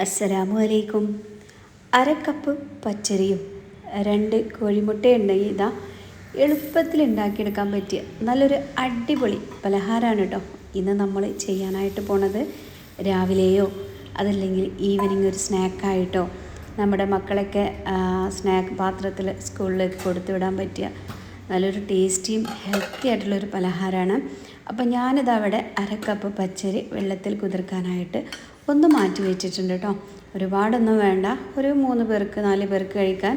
അസ്സലാമു അലൈക്കും അരക്കപ്പ് കപ്പ് പച്ചരിയും രണ്ട് കോഴിമുട്ട ഉണ്ടെങ്കിൽ ഇതാ എളുപ്പത്തിൽ ഉണ്ടാക്കിയെടുക്കാൻ പറ്റിയ നല്ലൊരു അടിപൊളി പലഹാരമാണ് കേട്ടോ. ഇന്ന് നമ്മൾ ചെയ്യാനായിട്ട് പോണത് രാവിലെയോ അതല്ലെങ്കിൽ ഈവനിങ് ഒരു സ്നാക്കായിട്ടോ നമ്മുടെ മക്കളൊക്കെ സ്നാക്ക് പാത്രത്തിൽ സ്കൂളിലേക്ക് കൊടുത്തു വിടാൻ പറ്റിയ നല്ലൊരു ടേസ്റ്റിയും ഹെൽത്തി ആയിട്ടുള്ളൊരു പലഹാരമാണ്. അപ്പോൾ ഞാനിതവിടെ അരക്കപ്പ് അര കപ്പ് പച്ചരി വെള്ളത്തിൽ കുതിർക്കാനായിട്ട് ഒന്ന് മാറ്റി വെച്ചിട്ടുണ്ട് കേട്ടോ. ഒരുപാടൊന്നും വേണ്ട. ഒരു മൂന്ന് പേർക്ക് നാല് പേർക്ക് കഴിക്കാൻ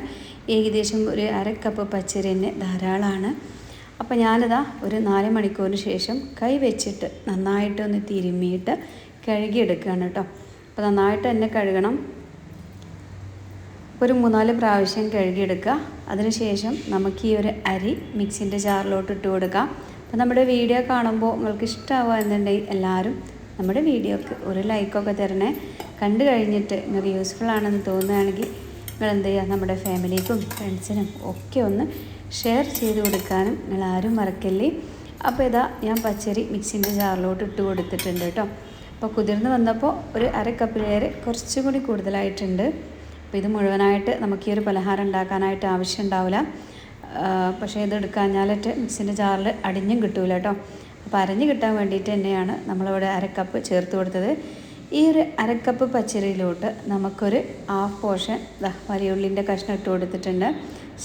ഏകദേശം ഒരു അര കപ്പ് പച്ചരി തന്നെ ധാരാളമാണ്. അപ്പോൾ ഞാനിതാ ഒരു നാല് മണിക്കൂറിന് ശേഷം കൈ വെച്ചിട്ട് നന്നായിട്ട് നന്നായിട്ടൊന്ന് തിരുമ്മിയിട്ട് കഴുകിയെടുക്കുകയാണ് കേട്ടോ. അപ്പോൾ നന്നായിട്ട് തന്നെ കഴുകണം. ഒരു മൂന്നാൽ പ്രാവശ്യം കഴുകിയെടുക്കുക. അതിനുശേഷം നമുക്ക് ഈ ഒരു അരി മിക്സിന്റെ ജാറിലോട്ട് ഇട്ട് കൊടുക്കാം. അപ്പോൾ നമ്മുടെ വീഡിയോ കാണുമ്പോൾ നിങ്ങൾക്ക് ഇഷ്ടമാവുക എന്നുണ്ടെങ്കിൽ എല്ലാവരും നമ്മുടെ വീഡിയോക്ക് ഒരു ലൈക്കൊക്കെ തരണേ. കണ്ടു കഴിഞ്ഞിട്ട് നിങ്ങൾക്ക് യൂസ്ഫുൾ ആണെന്ന് തോന്നുകയാണെങ്കിൽ നിങ്ങൾ എന്ത് ചെയ്യുക നമ്മുടെ ഫാമിലിക്കും ഫ്രണ്ട്സിനും ഒക്കെ ഒന്ന് ഷെയർ ചെയ്ത് കൊടുക്കാനും നിങ്ങൾ ആരും മറക്കല്ലേ. അപ്പോൾ ഇതാ ഞാൻ പച്ചരി മിക്സിന്റെ ജാറിലോട്ട് ഇട്ട് കൊടുത്തിട്ടുണ്ട് കേട്ടോ. അപ്പോൾ കുതിർന്ന് വന്നപ്പോൾ ഒരു അര കപ്പിലേറെ കുറച്ചും കൂടി കൂടുതലായിട്ടുണ്ട്. അപ്പോൾ ഇത് മുഴുവനായിട്ട് നമുക്ക് ഈ ഒരു പലഹാരം ഉണ്ടാക്കാനായിട്ട് ആവശ്യം ഉണ്ടാവില്ല. പക്ഷേ ഇത് എടുക്കാഞ്ഞാലിട്ട് മിക്സിന്റെ ജാറിൽ അടിഞ്ഞും കിട്ടൂല കേട്ടോ. അപ്പോൾ അരഞ്ഞ് കിട്ടാൻ വേണ്ടിയിട്ട് തന്നെയാണ് നമ്മളിവിടെ അരക്കപ്പ് ചേർത്ത് കൊടുത്തത്. ഈ ഒരു അരക്കപ്പ് പച്ചരിയിലോട്ട് നമുക്കൊരു ഹാഫ് പോർഷൻ വലിയുള്ളിന്റെ കഷ്ണം ഇട്ട് കൊടുത്തിട്ടുണ്ട്.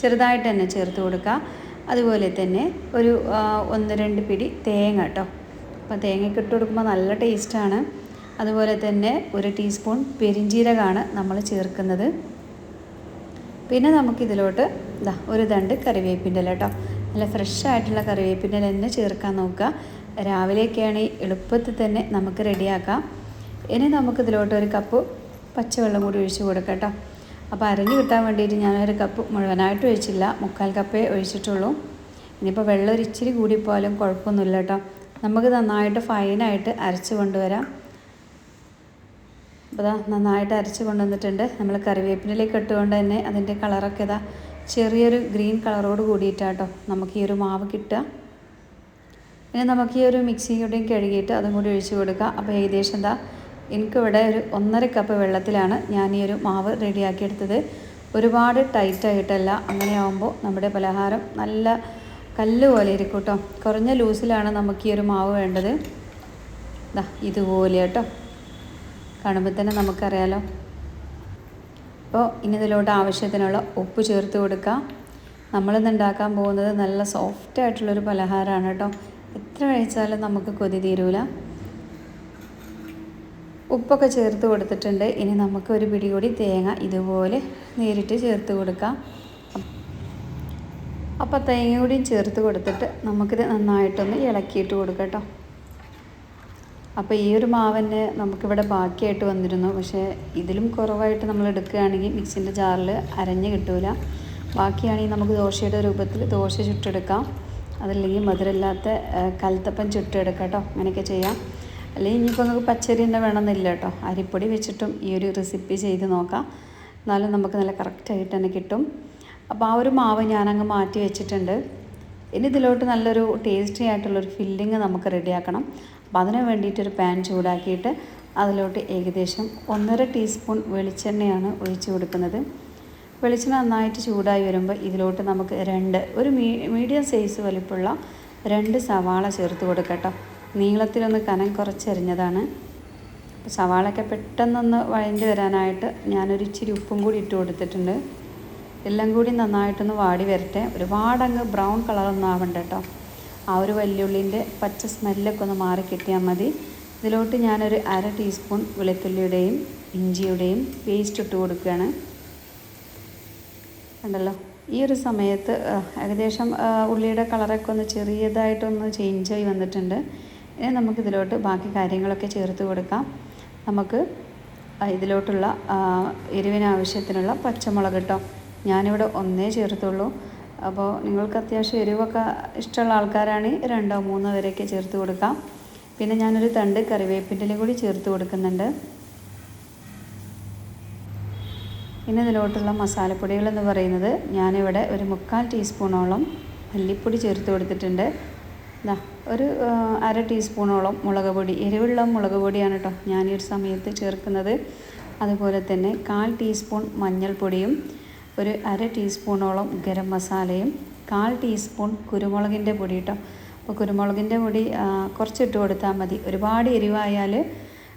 ചെറുതായിട്ട് തന്നെ ചേർത്ത് കൊടുക്കുക. അതുപോലെ തന്നെ ഒരു ഒന്ന് രണ്ട് പിടി തേങ്ങ കേട്ടോ. അപ്പോൾ തേങ്ങയ്ക്ക് ഇട്ട് കൊടുക്കുമ്പോൾ നല്ല ടേസ്റ്റാണ്. അതുപോലെ തന്നെ ഒരു ടീസ്പൂൺ പെരിഞ്ജീരകമാണ് നമ്മൾ ചേർക്കുന്നത്. പിന്നെ നമുക്കിതിലോട്ട് ഇതാ ഒരു ദണ്ട് കറിവേപ്പിന്റെ ഇല കേട്ടോ. നല്ല ഫ്രഷ് ആയിട്ടുള്ള കറിവേപ്പിന്റെ ഇല തന്നെ ചേർക്കാൻ നോക്കുക. രാവിലെയൊക്കെയാണെങ്കിൽ എളുപ്പത്തിൽ തന്നെ നമുക്ക് റെഡിയാക്കാം. ഇനി നമുക്കിതിലോട്ട് ഒരു കപ്പ് പച്ചവെള്ളം കൂടി ഒഴിച്ച് കൊടുക്കാം കേട്ടോ അപ്പോൾ അരഞ്ഞു കിട്ടാൻ വേണ്ടിയിട്ട് ഞാനൊരു കപ്പ് മുഴുവനായിട്ട് ഒഴിച്ചില്ല. മുക്കാൽ കപ്പേ ഒഴിച്ചിട്ടുള്ളൂ. ഇനിയിപ്പോൾ വെള്ളം ഒരു ഇച്ചിരി കൂടിപ്പോയാലും കുഴപ്പമൊന്നുമില്ല കേട്ടോ. നമുക്ക് നന്നായിട്ട് ഫൈനായിട്ട് അരച്ച് കൊണ്ടുവരാം. അപ്പോൾ ഇതാ നന്നായിട്ട് അരച്ച് കൊണ്ടുവന്നിട്ടുണ്ട്. നമ്മൾ കറിവേപ്പിനിലേക്ക് ഇട്ടുകൊണ്ട് തന്നെ അതിന്റെ കളറൊക്കെ ഇതാ ചെറിയൊരു ഗ്രീൻ കളറോട് കൂടിയിട്ടാട്ടോ നമുക്ക് ഈ ഒരു മാവ് കിട്ടുക. ഇനി നമുക്ക് ഈ ഒരു മിക്സിയുടെയും കഴുകിയിട്ട് അതും കൂടി ഒഴിച്ചു കൊടുക്കുക അപ്പോൾ ഏകദേശം എന്താ എനിക്കിവിടെ ഒരു ഒന്നര കപ്പ് വെള്ളത്തിലാണ് ഞാൻ ഈ ഒരു മാവ് റെഡിയാക്കി എടുത്തത്. ഒരുപാട് ടൈറ്റായിട്ടല്ല അങ്ങനെ ആകുമ്പോൾ നമ്മുടെ പലഹാരം നല്ല കല്ല് പോലെ ഇരിക്കും കേട്ടോ. കുറഞ്ഞ ലൂസിലാണ് നമുക്ക് ഈ ഒരു മാവ് വേണ്ടത്. ഇതാ ഇതുപോലെ കേട്ടോ. കാണുമ്പോൾ തന്നെ നമുക്കറിയാലോ. അപ്പോൾ ഇനി ഇതിലോട്ട് ആവശ്യത്തിനുള്ള ഉപ്പ് ചേർത്ത് കൊടുക്കുക നമ്മളിന്ന് ഉണ്ടാക്കാൻ പോകുന്നത് നല്ല സോഫ്റ്റ് ആയിട്ടുള്ളൊരു പലഹാരമാണ് കേട്ടോ. എത്ര കഴിച്ചാലും നമുക്ക് കൊതി തീരൂല. ഉപ്പൊക്കെ ചേർത്ത് കൊടുത്തിട്ടുണ്ട്. ഇനി നമുക്ക് ഒരു പിടി കൂടി തേങ്ങ ഇതുപോലെ നേരിട്ട് ചേർത്ത് കൊടുക്കാം. അപ്പോൾ തേങ്ങ കൂടിയും ചേർത്ത് കൊടുത്തിട്ട് നമുക്കിത് നന്നായിട്ടൊന്ന് ഇളക്കിയിട്ട് കൊടുക്കട്ടോ. കേട്ടോ അപ്പോൾ ഈ ഒരു മാവിന് നമുക്കിവിടെ ബാക്കിയായിട്ട് വന്നിരുന്നു. പക്ഷേ ഇതിലും കുറവായിട്ട് നമ്മൾ എടുക്കുകയാണെങ്കിൽ മിക്സിന്റെ ജാറിൽ അരഞ്ഞ് കിട്ടൂല. ബാക്കിയാണെങ്കിൽ നമുക്ക് ദോശയുടെ രൂപത്തിൽ ദോശ ചുട്ടെടുക്കാം. അതല്ലെങ്കിൽ മധുരമില്ലാത്ത കൽത്തപ്പം ചുട്ടെടുക്കാം കേട്ടോ അങ്ങനെയൊക്കെ ചെയ്യാം. അല്ലെങ്കിൽ ഇനിയിപ്പോൾ നിങ്ങൾക്ക് പച്ചരി തന്നെ വേണമെന്നില്ല കേട്ടോ. അരിപ്പൊടി വെച്ചിട്ടും ഈ ഒരു റെസിപ്പി ചെയ്ത് നോക്കാം. എന്നാലും നമുക്ക് നല്ല കറക്റ്റായിട്ട് തന്നെ കിട്ടും. അപ്പോൾ ആ ഒരു മാവ് ഞാനങ്ങ് മാറ്റി വെച്ചിട്ടുണ്ട്. ഇനി ഇതിലോട്ട് നല്ലൊരു ടേസ്റ്റി ആയിട്ടുള്ളൊരു ഫില്ലിങ് നമുക്ക് റെഡിയാക്കണം അപ്പോൾ അതിന് വേണ്ടിയിട്ടൊരു പാൻ ചൂടാക്കിയിട്ട് അതിലോട്ട് ഏകദേശം ഒന്നര ടീസ്പൂൺ വെളിച്ചെണ്ണയാണ് ഒഴിച്ച് കൊടുക്കുന്നത്. വെളിച്ചെണ്ണ നന്നായിട്ട് ചൂടായി വരുമ്പോൾ ഇതിലോട്ട് നമുക്ക് രണ്ട് ഒരു മീഡിയം സൈസ് വലിപ്പമുള്ള രണ്ട് സവാള ചേർത്ത് കൊടുക്കട്ടോ. നീളത്തിലൊന്ന് കനം കുറച്ചെറിഞ്ഞതാണ് അപ്പോൾ സവാളയൊക്കെ പെട്ടെന്നൊന്ന് വഴഞ്ഞു വരാനായിട്ട് ഞാനൊരു ഇച്ചിരി ഉപ്പും കൂടി ഇട്ട് കൊടുത്തിട്ടുണ്ട്. എല്ലാം കൂടി നന്നായിട്ടൊന്ന് വാടി വരട്ടെ. ഒരുപാടങ്ങ് ബ്രൗൺ കളറൊന്നും ആവണ്ട കേട്ടോ. ആ ഒരു വല്യുള്ളിന്റെ പച്ച സ്മെല്ലൊക്കെ ഒന്ന് മാറി കിട്ടിയാൽ മതി. ഇതിലോട്ട് ഞാനൊരു അര ടീസ്പൂൺ വെളുത്തുള്ളിയുടെയും ഇഞ്ചിയുടെയും പേസ്റ്റ് ഇട്ട് കൊടുക്കുകയാണ്. കണ്ടല്ലോ ഈ ഒരു സമയത്ത് ഏകദേശം ഉള്ളിയുടെ കളറൊക്കെ ഒന്ന് ചെറിയതായിട്ടൊന്ന് ചേഞ്ച് ആയി വന്നിട്ടുണ്ട്. ഇനി നമുക്കിതിലോട്ട് ബാക്കി കാര്യങ്ങളൊക്കെ ചേർത്ത് കൊടുക്കാം. നമുക്ക് ഇതിലോട്ടുള്ള എരിവിനാവശ്യത്തിനുള്ള പച്ചമുളക് കേട്ടോ ഞാനിവിടെ ഒന്നേ ചേർത്തുള്ളൂ. അപ്പോൾ നിങ്ങൾക്ക് അത്യാവശ്യം എരിവൊക്കെ ഇഷ്ടമുള്ള ആൾക്കാരാണ് രണ്ടോ മൂന്നോ വരെയൊക്കെ ചേർത്ത് കൊടുക്കാം. പിന്നെ ഞാനൊരു തണ്ട് കറിവേപ്പിന്റെ കൂടി ചേർത്ത് കൊടുക്കുന്നുണ്ട്. ഇനി ഇതിലോട്ടുള്ള മസാലപ്പൊടികൾ എന്ന് പറയുന്നത് ഞാനിവിടെ ഒരു മുക്കാൽ ടീസ്പൂണോളം മല്ലിപ്പൊടി ചേർത്ത് കൊടുത്തിട്ടുണ്ട്. ഇതാ ഒരു അര ടീസ്പൂണോളം മുളക് പൊടി എരിവുള്ള മുളക് പൊടിയാണ് കേട്ടോ ഞാൻ ഈ ഒരു സമയത്ത് ചേർക്കുന്നത്. അതുപോലെ തന്നെ കാൽ ടീസ്പൂൺ മഞ്ഞൾപ്പൊടിയും ഒരു അര ടീസ്പൂണോളം ഗരം മസാലയും കാൽ ടീസ്പൂൺ കുരുമുളകിന്റെ പൊടി കേട്ടോ അപ്പോൾ കുരുമുളകിന്റെ പൊടി കുറച്ചിട്ട് കൊടുത്താൽ മതി. ഒരുപാട് എരിവായാൽ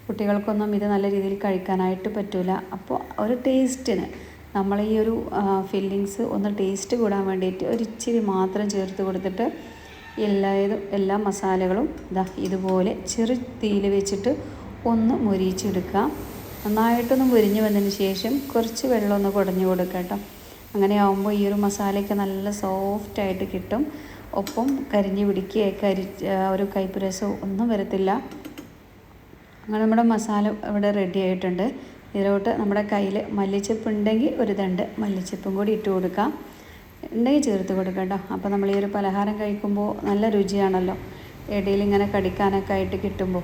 കുട്ടികൾക്കൊന്നും ഇത് നല്ല രീതിയിൽ കഴിക്കാനായിട്ട് പറ്റില്ല അപ്പോൾ ഒരു ടേസ്റ്റിന് നമ്മൾ ഈ ഒരു ഫില്ലിങ്സ് ഒന്ന് ടേസ്റ്റ് കൂടാൻ വേണ്ടിയിട്ട് ഒരു ഇച്ചിരി മാത്രം ചേർത്ത് കൊടുത്തിട്ട് എല്ലാ എല്ലാ മസാലകളും ഇതാ ഇതുപോലെ ചെറു തീയിൽ വെച്ചിട്ട് ഒന്ന് മുരിച്ചെടുക്കുക നന്നായിട്ടൊന്ന് മുരിഞ്ഞ് വന്നതിന് ശേഷം കുറച്ച് വെള്ളം ഒന്ന് കുടഞ്ഞു കൊടുക്കുക കേട്ടോ. അങ്ങനെ ആകുമ്പോൾ ഈ ഒരു മസാലയൊക്കെ നല്ല സോഫ്റ്റായിട്ട് കിട്ടും. ഒപ്പം കരിഞ്ഞ് പിടിക്കുക കരി ഒരു കൈപ്പുരസോ ഒന്നും വരത്തില്ല. അങ്ങനെ നമ്മുടെ മസാല ഇവിടെ റെഡി ആയിട്ടുണ്ട്. ഇതിലോട്ട് നമ്മുടെ കയ്യിൽ മല്ലിച്ചപ്പ് ഉണ്ടെങ്കിൽ ഒരു ദണ്ട് മല്ലിച്ചപ്പും കൂടി ഇട്ട് കൊടുക്കാം. ഉണ്ടെങ്കിൽ ചേർത്ത് കൊടുക്കാം കേട്ടോ. അപ്പോൾ നമ്മൾ ഈ ഒരു പലഹാരം കഴിക്കുമ്പോൾ നല്ല രുചിയാണല്ലോ. ഇടയിൽ ഇങ്ങനെ കടിക്കാനൊക്കെ ആയിട്ട് കിട്ടുമ്പോൾ.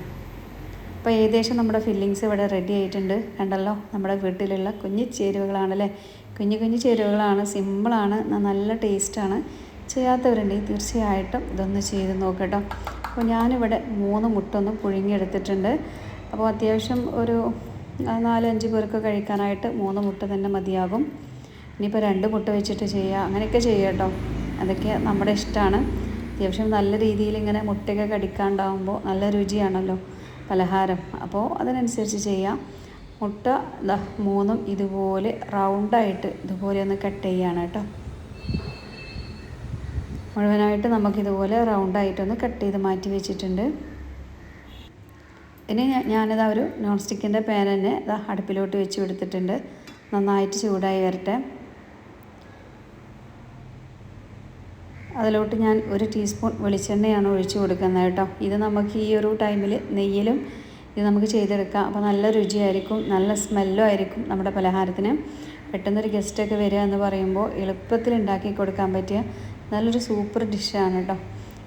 അപ്പോൾ ഏകദേശം നമ്മുടെ ഫില്ലിങ്സ് ഇവിടെ റെഡി ആയിട്ടുണ്ട്. കണ്ടല്ലോ? നമ്മുടെ വീട്ടിലുള്ള കുഞ്ഞു ചേരുവകളാണല്ലേ? കുഞ്ഞു കുഞ്ഞു ചേരുവകളാണ്. സിമ്പിളാണ് നല്ല ടേസ്റ്റാണ് ചെയ്യാത്തവരുണ്ടെങ്കിൽ തീർച്ചയായിട്ടും ഇതൊന്ന് ചെയ്ത് നോക്കട്ടോ അപ്പോൾ ഞാനിവിടെ മൂന്ന് മുട്ട ഒന്ന് പുഴുങ്ങിയെടുത്തിട്ടുണ്ട്. അപ്പോൾ അത്യാവശ്യം ഒരു നാലഞ്ച് പേർക്ക് കഴിക്കാനായിട്ട് മൂന്ന് മുട്ട തന്നെ മതിയാകും. ഇനിയിപ്പോൾ രണ്ട് മുട്ട വെച്ചിട്ട് ചെയ്യുക. അങ്ങനെയൊക്കെ ചെയ്യുക കേട്ടോ. അതൊക്കെ നമ്മുടെ ഇഷ്ടമാണ്. അത്യാവശ്യം നല്ല രീതിയിൽ ഇങ്ങനെ മുട്ടയൊക്കെ കടിക്കാണ്ടാവുമ്പോൾ നല്ല രുചിയാണല്ലോ പലഹാരം. അപ്പോൾ അതിനനുസരിച്ച് ചെയ്യാം. മുട്ട മൂന്നും ഇതുപോലെ റൗണ്ടായിട്ട് ഇതുപോലെ ഒന്ന് കട്ട് ചെയ്യാണ് കേട്ടോ. മുഴുവനായിട്ട് നമുക്കിതുപോലെ റൗണ്ടായിട്ടൊന്ന് കട്ട് ചെയ്ത് മാറ്റി വെച്ചിട്ടുണ്ട്. ഇനി ഞാനിതാ ഒരു നോൺ സ്റ്റിക്കിന്റെ പാൻ തന്നെ ഇതാ അടുപ്പിലോട്ട് വെച്ച് കൊടുത്തിട്ടുണ്ട് നന്നായിട്ട് ചൂടായി വരട്ടെ. അതിലോട്ട് ഞാൻ ഒരു ടീസ്പൂൺ വെളിച്ചെണ്ണയാണ് ഒഴിച്ച് കൊടുക്കുന്നത് കേട്ടോ. ഇത് നമുക്ക് ഈ ഒരു ടൈമിൽ നെയ്യിലും ഇത് നമുക്ക് ചെയ്തെടുക്കാം. അപ്പോൾ നല്ല രുചിയായിരിക്കും നല്ല സ്മെല്ലും ആയിരിക്കും നമ്മുടെ പലഹാരത്തിന്. പെട്ടെന്നൊരു ഗസ്റ്റൊക്കെ വരിക എന്ന് പറയുമ്പോൾ എളുപ്പത്തിൽ ഉണ്ടാക്കി കൊടുക്കാൻ പറ്റിയ നല്ലൊരു സൂപ്പർ ഡിഷാണ് കേട്ടോ.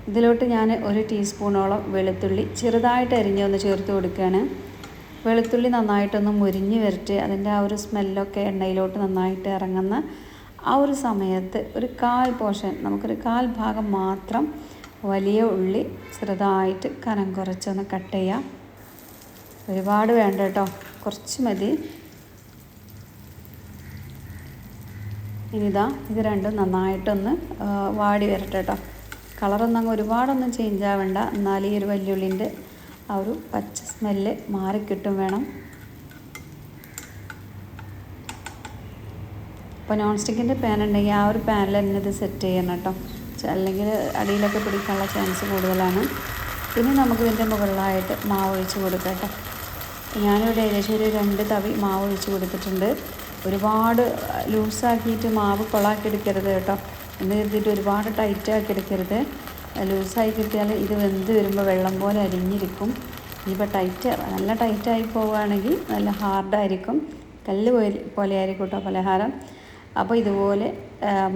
ഇതിലോട്ട് ഞാൻ ഒരു ടീസ്പൂണോളം വെളുത്തുള്ളി ചെറുതായിട്ട് അരിഞ്ഞൊന്ന് ചേർത്ത് കൊടുക്കുകയാണ്. വെളുത്തുള്ളി നന്നായിട്ടൊന്ന് മുരിഞ്ഞ് വരട്ട്. അതിന്റെ ആ ഒരു സ്മെല്ലൊക്കെ എണ്ണയിലോട്ട് നന്നായിട്ട് ഇറങ്ങുന്ന ആ ഒരു സമയത്ത് ഒരു കാൽ പോർഷൻ നമുക്കൊരു കാൽ ഭാഗം മാത്രം വലിയ ഉള്ളി ചെറുതായിട്ട് കനം കുറച്ചൊന്ന് കട്ട് ചെയ്യാം. ഒരുപാട് വേണ്ട കേട്ടോ. കുറച്ച് മതി. ഇനിതാ ഇത് രണ്ടും നന്നായിട്ടൊന്ന് വാടി വരട്ടെ കേട്ടോ. കളറൊന്നും അങ്ങ് ഒരുപാടൊന്നും ചേഞ്ച് ആവണ്ട. എന്നാൽ ഈ ഒരു വല്യുള്ളിന്റെ ആ ഒരു പച്ച സ്മെല്ല് മാറിക്കിട്ടും വേണം. അപ്പോൾ നോൺ സ്റ്റിക്കിന്റെ പാൻ ഉണ്ടെങ്കിൽ ആ ഒരു പാനിൽ തന്നെ ഇത് സെറ്റ് ചെയ്യണം കേട്ടോ. അല്ലെങ്കിൽ അടിയിലൊക്കെ പിടിക്കാനുള്ള ചാൻസ് കൂടുതലാണ്. പിന്നെ നമുക്ക് ഇതിന്റെ മുകളിലായിട്ട് മാവ് ഒഴിച്ച് കൊടുക്കാം കേട്ടോ. ഞാനിവിടെ ഏകദേശം ഒരു രണ്ട് തവി മാവ് ഒഴിച്ച് കൊടുത്തിട്ടുണ്ട്. ഒരുപാട് ലൂസാക്കിയിട്ട് മാവ് കൊളാക്കി എടുക്കരുത് കേട്ടോ. എന്ന് കരുതിയിട്ട് ഒരുപാട് ടൈറ്റാക്കി എടുക്കരുത്. ലൂസായി കിട്ടിയാൽ ഇത് വെന്ത് വരുമ്പോൾ വെള്ളം പോലെ അരിഞ്ഞിരിക്കും. ഇനിയിപ്പോൾ ടൈറ്റ് നല്ല ടൈറ്റായി പോവുകയാണെങ്കിൽ നല്ല ഹാർഡായിരിക്കും കല്ല് പോലെ ആയിരിക്കും കേട്ടോ പലഹാരം. അപ്പോൾ ഇതുപോലെ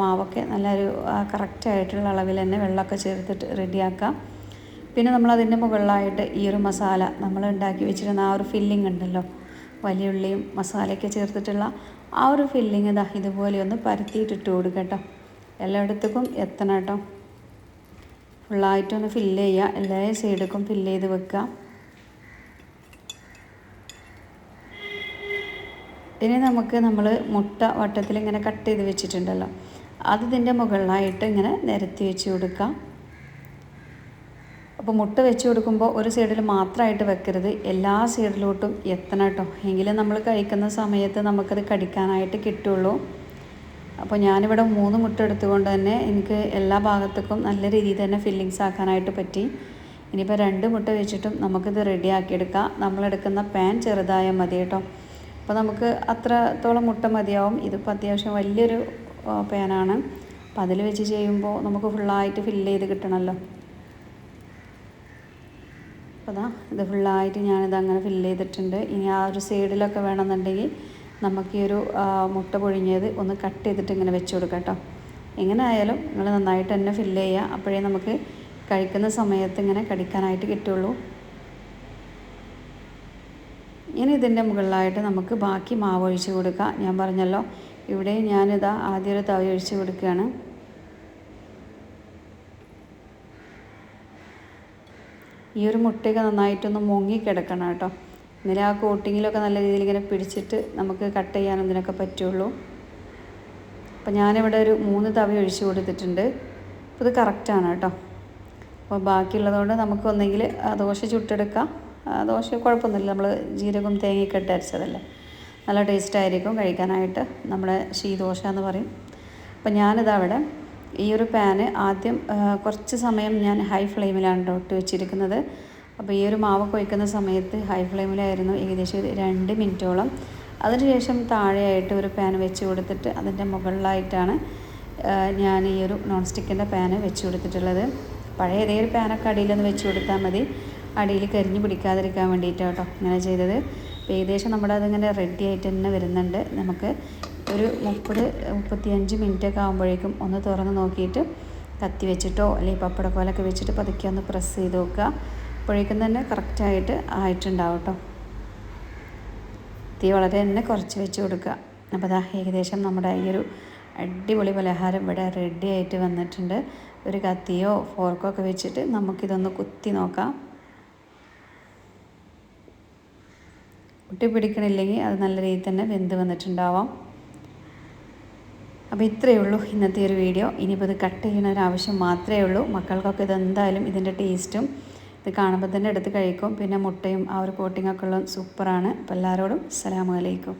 മാവൊക്കെ നല്ലൊരു കറക്റ്റായിട്ടുള്ള അളവിൽ തന്നെ വെള്ളമൊക്കെ ചേർത്തിട്ട് റെഡിയാക്കാം പിന്നെ നമ്മൾ അതിന്റെ മുകളിലായിട്ട് ഈ ഒരു മസാല നമ്മൾ ഉണ്ടാക്കി വെച്ചിരുന്ന ആ ഒരു ഫില്ലിംഗ് ഉണ്ടല്ലോ. വലിയ ഉള്ളിയും മസാലയൊക്കെ ചേർത്തിട്ടുള്ള ആ ഒരു ഫില്ലിംഗ് ഇതാ ഇതുപോലെ ഒന്ന് പരത്തിയിട്ടിട്ട് കൊടുക്കട്ടോ എല്ലായിടത്തേക്കും എത്തണം കേട്ടോ. ഫുള്ളായിട്ടൊന്ന് ഫില്ല് ചെയ്യുക എല്ലാ സൈഡിലേക്കും ഫില്ല് ചെയ്ത് വെക്കുക ഇനി നമുക്ക് നമ്മൾ മുട്ട വട്ടത്തിൽ ഇങ്ങനെ കട്ട് ചെയ്ത് വെച്ചിട്ടുണ്ടല്ലോ. അത് ഇതിന്റെ മുകളിലായിട്ട് ഇങ്ങനെ നിരത്തി വെച്ച് കൊടുക്കുക അപ്പോൾ മുട്ട വെച്ച് കൊടുക്കുമ്പോൾ ഒരു സൈഡിൽ മാത്രമായിട്ട് വെക്കരുത്. എല്ലാ സൈഡിലോട്ടും എത്തണം കേട്ടോ. എങ്കിലും നമ്മൾ കഴിക്കുന്ന സമയത്ത് നമുക്കത് കടിക്കാനായിട്ട് കിട്ടുള്ളൂ. അപ്പോൾ ഞാനിവിടെ മൂന്ന് മുട്ട എടുത്തുകൊണ്ട് തന്നെ എനിക്ക് എല്ലാ ഭാഗത്തേക്കും നല്ല രീതിയിൽ തന്നെ ഫില്ലിങ്സ് ആക്കാനായിട്ട് പറ്റി. ഇനിയിപ്പോൾ രണ്ട് മുട്ട വെച്ചിട്ടും നമുക്കിത് റെഡി ആക്കിയെടുക്കാം. നമ്മളെടുക്കുന്ന പാൻ ചെറുതായാൽ മതി കേട്ടോ. അപ്പോൾ നമുക്ക് അത്രത്തോളം മുട്ട മതിയാവും. ഇതിപ്പോൾ അത്യാവശ്യം വലിയൊരു പാനാണ് അപ്പോൾ അതിൽ വെച്ച് ചെയ്യുമ്പോൾ നമുക്ക് ഫുള്ളായിട്ട് ഫില്ല് ചെയ്ത് കിട്ടണമല്ലോ. അപ്പോൾ ഇത് ഫുള്ളായിട്ട് ഞാനിത് അങ്ങനെ ഫില്ല് ചെയ്തിട്ടുണ്ട്. ഇനി ആ ഒരു സൈഡിലൊക്കെ വേണമെന്നുണ്ടെങ്കിൽ നമുക്ക് ഈ ഒരു മുട്ട പൊഴിഞ്ഞത് ഒന്ന് കട്ട് ചെയ്തിട്ട് ഇങ്ങനെ വെച്ച് കൊടുക്കാം കേട്ടോ. എങ്ങനെ ആയാലും നിങ്ങൾ നന്നായിട്ട് തന്നെ ഫില്ല് ചെയ്യുക. അപ്പോഴേ നമുക്ക് കഴിക്കുന്ന സമയത്ത് ഇങ്ങനെ കടിക്കാനായിട്ട് കിട്ടുള്ളൂ. ഇനി ഇതിന്റെ മുകളിലായിട്ട് നമുക്ക് ബാക്കി മാവ് ഒഴിച്ച് കൊടുക്കുക ഞാൻ പറഞ്ഞല്ലോ ഇവിടെ ഞാനിതാ ആദ്യം ഒരു തവി ഒഴിച്ച് കൊടുക്കുകയാണ്. ഈ ഒരു മുട്ടയൊക്കെ നന്നായിട്ടൊന്ന് മുങ്ങി കിടക്കണം കേട്ടോ. എന്നാലേ ആ കോട്ടിങ്ങിലൊക്കെ നല്ല രീതിയിൽ ഇങ്ങനെ പിടിച്ചിട്ട് നമുക്ക് കട്ട് ചെയ്യാനും ഇതിനൊക്കെ പറ്റുള്ളൂ. അപ്പോൾ ഞാനിവിടെ ഒരു മൂന്ന് തവി ഒഴിച്ച് കൊടുത്തിട്ടുണ്ട്. അപ്പോൾ ഇത് കറക്റ്റാണ് കേട്ടോ. അപ്പോൾ ബാക്കിയുള്ളതുകൊണ്ട് നമുക്ക് ഒന്നെങ്കിൽ ദോശ ചുട്ടെടുക്കാം. ദോശ കുഴപ്പമൊന്നുമില്ല. നമ്മൾ ജീരകം തേങ്ങയൊക്കെ ഇട്ട് അരച്ചതല്ലേ. നല്ല ടേസ്റ്റ് ആയിരിക്കും കഴിക്കാനായിട്ട് നമ്മുടെ ദോശ എന്ന് പറയും. അപ്പോൾ ഞാനിതവിടെ ഈ ഒരു പാന് ആദ്യം കുറച്ച് സമയം ഞാൻ ഹൈ ഫ്ലെയിമിലാണ് ഇട്ട് വെച്ചിരിക്കുന്നത്. അപ്പോൾ ഈ ഒരു മാവ് കൊയ്ക്കുന്ന സമയത്ത് ഹൈ ഫ്ലെയിമിലായിരുന്നു ഏകദേശം ഒരു രണ്ട് മിനിറ്റോളം. അതിനുശേഷം താഴെയായിട്ട് ഒരു പാൻ വെച്ച് കൊടുത്തിട്ട് അതിന്റെ മുകളിലായിട്ടാണ് ഞാൻ ഈ ഒരു നോൺ സ്റ്റിക്കിന്റെ പാന് വെച്ച് കൊടുത്തിട്ടുള്ളത്. പഴയ ഏതേ ഒരു പാനൊക്കെ അടിയിലൊന്ന് വെച്ച് കൊടുത്താൽ മതി. അടിയിൽ കരിഞ്ഞ് പിടിക്കാതിരിക്കാൻ വേണ്ടിയിട്ടാണ് കേട്ടോ ഇങ്ങനെ ചെയ്തത്. അപ്പോൾ ഏകദേശം നമ്മുടെ അതിങ്ങനെ റെഡി ആയിട്ട് തന്നെ വരുന്നുണ്ട്. നമുക്ക് ഒരു മുപ്പത് മുപ്പത്തിയഞ്ച് മിനിറ്റ് ഒക്കെ ആകുമ്പോഴേക്കും ഒന്ന് തുറന്ന് നോക്കിയിട്ട് കത്തി വെച്ചിട്ടോ അല്ലെങ്കിൽ പപ്പടക്കോലൊക്കെ വെച്ചിട്ട് പതുക്കെ ഒന്ന് പ്രസ് ചെയ്ത് നോക്കുക. അപ്പോഴേക്കും തന്നെ കറക്റ്റായിട്ട് ആയിട്ടുണ്ടാവും കേട്ടോ തീ വളരെ തന്നെ കുറച്ച് വെച്ച് കൊടുക്കുക. അപ്പോൾ അതാ ഏകദേശം നമ്മുടെ ഈ ഒരു അടിപൊളി പലഹാരം ഇവിടെ റെഡി ആയിട്ട് വന്നിട്ടുണ്ട്. ഒരു കത്തിയോ ഫോർക്കോ ഒക്കെ വെച്ചിട്ട് നമുക്കിതൊന്ന് കുത്തി നോക്കാം. ഒട്ടി പിടിക്കണില്ലെങ്കിൽ അത് നല്ല രീതിയിൽ തന്നെ വെന്ത് വന്നിട്ടുണ്ടാവാം. അപ്പോൾ ഇത്രയേ ഉള്ളൂ ഇന്നത്തെ ഒരു വീഡിയോ ഇനിയിപ്പോൾ ഇത് കട്ട് ചെയ്യണ ഒരു ആവശ്യം മാത്രമേ ഉള്ളൂ. മക്കൾക്കൊക്കെ ഇതെന്തായാലും ഇതിന്റെ ടേസ്റ്റും ഇത് കാണുമ്പോൾ തന്നെ എടുത്ത് കഴിക്കും. പിന്നെ മുട്ടയും ആ ഒരു കോട്ടിങ്ങൊക്കെ ഉള്ള സൂപ്പറാണ്. അപ്പോൾ എല്ലാവരോടും അസ്സലാമു അലൈക്കും.